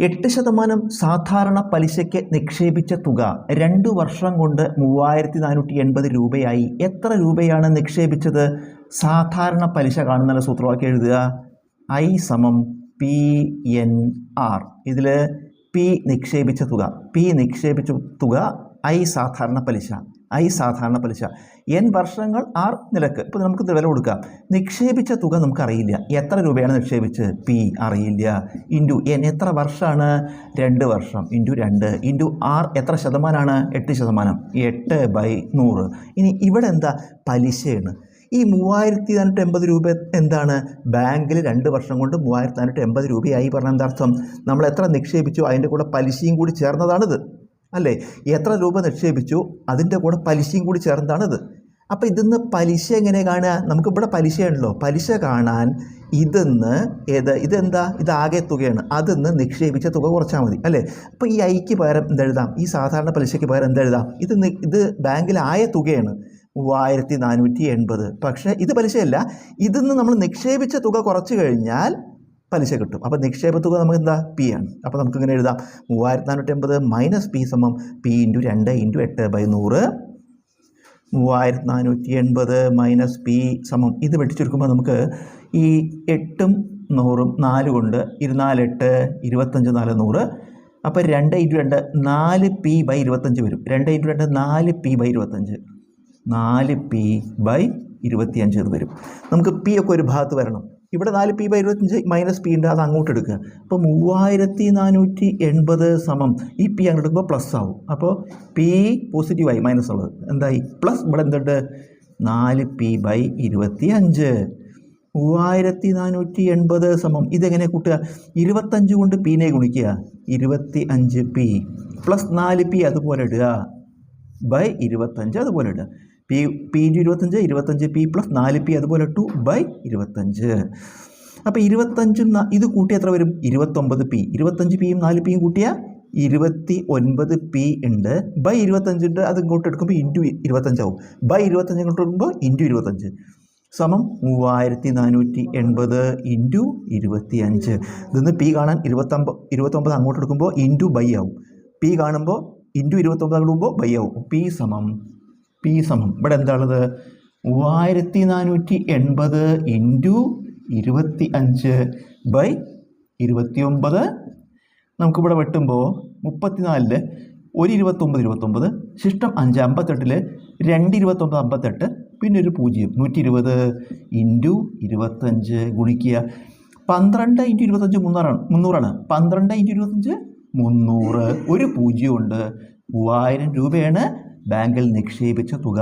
എട്ട് ശതമാനം സാധാരണ പലിശയ്ക്ക് നിക്ഷേപിച്ച തുക രണ്ട് വർഷം കൊണ്ട് മൂവായിരത്തി നാനൂറ്റി എൺപത് രൂപയായി. എത്ര രൂപയാണ് നിക്ഷേപിച്ചത്? സാധാരണ പലിശ കാണുന്ന സൂത്രവാക്യം എഴുതുക? ഐ സമം പി എൻ ആർ. ഇതിൽ പി നിക്ഷേപിച്ച തുക. പി നിക്ഷേപിച്ച തുക ഐ സാധാരണ പലിശ. ഐ സാധാരണ പലിശ. എൻ വർഷങ്ങൾ ആർ നിരക്ക്. ഇപ്പോൾ നമുക്ക് വില കൊടുക്കാം. നിക്ഷേപിച്ച തുക നമുക്കറിയില്ല. എത്ര രൂപയാണ് നിക്ഷേപിച്ച് പി അറിയില്ല. ഇന്റു എൻ എത്ര വർഷമാണ്? രണ്ട് വർഷം. ഇന്റു രണ്ട്. ഇന്റു ആർ എത്ര ശതമാനമാണ് എട്ട് ശതമാനം. എട്ട് ബൈ നൂറ്. ഇനി ഇവിടെ എന്താ? പലിശയാണ്. ഈ മൂവായിരത്തി നാനൂറ്റി എൺപത് രൂപ എന്താണ്? ബാങ്കിൽ രണ്ട് വർഷം കൊണ്ട് മൂവായിരത്തി നാനൂറ്റി എൺപത് രൂപയായി പറഞ്ഞ എന്താർത്ഥം നമ്മൾ എത്ര നിക്ഷേപിച്ചു? അതിന്റെ കൂടെ പലിശയും കൂടി ചേർന്നതാണിത്. അല്ലേ? എത്ര രൂപ നിക്ഷേപിച്ചു? അതിന്റെ കൂടെ പലിശയും കൂടി ചേർന്നതാണിത്. അപ്പോൾ ഇതിന്ന് പലിശ എങ്ങനെ കാണുക? നമുക്കിവിടെ പലിശയാണല്ലോ. പലിശ കാണാൻ ഇതെന്ന് ഏത് ഇതെന്താ? ഇത് ആകെ തുകയാണ്. അതിന്ന് നിക്ഷേപിച്ച തുക കുറച്ചാൽ മതി അല്ലേ? അപ്പോൾ ഈ ഐക്ക് പകരം എന്തെഴുതാം ഈ സാധാരണ പലിശയ്ക്ക് പകരം എന്തെഴുതാം ഇത് ഇത് ആയ തുകയാണ്. മൂവായിരത്തി നാനൂറ്റി എൺപത്. പക്ഷേ ഇത് പലിശയല്ല. ഇതിന്ന് നമ്മൾ നിക്ഷേപിച്ച തുക കുറച്ച് കഴിഞ്ഞാൽ പലിശ കിട്ടും. അപ്പോൾ നിക്ഷേപ തുക നമുക്ക് എന്താ പി ആണ്. അപ്പോൾ നമുക്ക് ഇങ്ങനെ എഴുതാം. മൂവായിരത്തി നാനൂറ്റി അമ്പത് മൈനസ് പി സമം പി ഇന്റു രണ്ട് ഇന്റു എട്ട് ബൈ നൂറ്. മൂവായിരത്തി നാനൂറ്റി എൺപത് മൈനസ് പി സമം ഇത് വെട്ടിച്ചുരുക്കുമ്പോൾ നമുക്ക് ഈ എട്ടും നൂറും നാല് കൊണ്ട് ഇരുന്നാലെട്ട് ഇരുപത്തഞ്ച് നാല് നൂറ്. അപ്പോൾ രണ്ട് ഇന്റു രണ്ട് നാല് പി ബൈ ഇരുപത്തഞ്ച് വരും. രണ്ട് ഇന്റു രണ്ട് നാല് പി ബൈ ഇരുപത്തഞ്ച് നാല് പി ബൈ ഇരുപത്തിയഞ്ച് എന്ന് വരും. നമുക്ക് പി ഒക്കെ ഒരു ഭാഗത്ത് വരണം. ഇവിടെ നാല് പി ബൈ ഇരുപത്തഞ്ച് മൈനസ് പി ഉണ്ട് അത് അങ്ങോട്ട് എടുക്കുക. അപ്പോൾ മൂവായിരത്തി നാനൂറ്റി എൺപത് സമം ഈ പി അങ്ങോട്ട് എടുക്കുമ്പോൾ പ്ലസ് ആവും. അപ്പോൾ പി പോസിറ്റീവായി മൈനസ് ഉള്ളത്. എന്തായി? പ്ലസ് ഇവിടെ എന്തുണ്ട്? നാല് പി ബൈ ഇരുപത്തി അഞ്ച് മൂവായിരത്തി നാനൂറ്റി എൺപത് സമം. ഇതെങ്ങനെ കൂട്ടുക? ഇരുപത്തഞ്ച് കൊണ്ട് പീനെ ഗുണിക്കുക. ഇരുപത്തി അഞ്ച് പി. പ്ലസ് നാല് പി അതുപോലെ ഇടുക. ബൈ ഇരുപത്തഞ്ച് അതുപോലെ ഇടുക. പി പി ഇന്റു ഇരുപത്തഞ്ച് ഇരുപത്തഞ്ച് പി പ്ലസ് നാല് പി അതുപോലെ ടു ബൈ ഇരുപത്തഞ്ച്. അപ്പോൾ ഇരുപത്തഞ്ചും ഇത് കൂട്ടി എത്ര വരും? ഇരുപത്തൊമ്പത് പി ഇരുപത്തഞ്ച് പിയും നാല് പിയും കൂട്ടിയ ഇരുപത്തി ഒൻപത് പി ഉണ്ട് ബൈ ഇരുപത്തഞ്ചുണ്ട് അത് ഇങ്ങോട്ട് എടുക്കുമ്പോൾ ഇന്റു ഇരുപത്തഞ്ചാവും ബൈ ഇരുപത്തഞ്ച് ഇങ്ങോട്ട് എടുക്കുമ്പോൾ ഇന്റു ഇരുപത്തഞ്ച്. സമം മൂവായിരത്തി നാനൂറ്റി എൺപത് ഇന്റു ഇരുപത്തി അഞ്ച് ഇതിന്ന് പി കാണാൻ ഇരുപത്തൊമ്പത് ഇരുപത്തൊമ്പത് അങ്ങോട്ട് എടുക്കുമ്പോൾ ഇന്റു ബൈ ആവും. പി കാണുമ്പോൾ ഇന്റു ഇരുപത്തൊമ്പത് അങ്ങോട്ട് പോകുമ്പോൾ ബൈ ആവും. പി സമം പി സമം. ഇവിടെ എന്താണുള്ളത്? മൂവായിരത്തി നാനൂറ്റി എൺപത് ഇന്റു ഇരുപത്തി അഞ്ച് ബൈ ഇരുപത്തി ഒമ്പത് നമുക്കിവിടെ വെട്ടുമ്പോൾ മുപ്പത്തിനാലിൽ ഒരു ഇരുപത്തൊമ്പത് ഇരുപത്തൊമ്പത് ശിഷ്ടം അഞ്ച് അമ്പത്തെട്ടിൽ രണ്ട് ഇരുപത്തൊമ്പത് അമ്പത്തെട്ട് പിന്നെ ഒരു പൂജ്യം നൂറ്റി ഇരുപത് ഇന്റു ഇരുപത്തഞ്ച് ഗുണിക്കുക. പന്ത്രണ്ട് ഇന്റു ഇരുപത്തഞ്ച് മുന്നൂറാണ് മുന്നൂറാണ്. പന്ത്രണ്ട് ഇന്റു ഇരുപത്തഞ്ച് മുന്നൂറ്. ഒരു പൂജ്യമുണ്ട് മൂവായിരം രൂപയാണ് ബാങ്കിൽ നിക്ഷേപിച്ച തുക.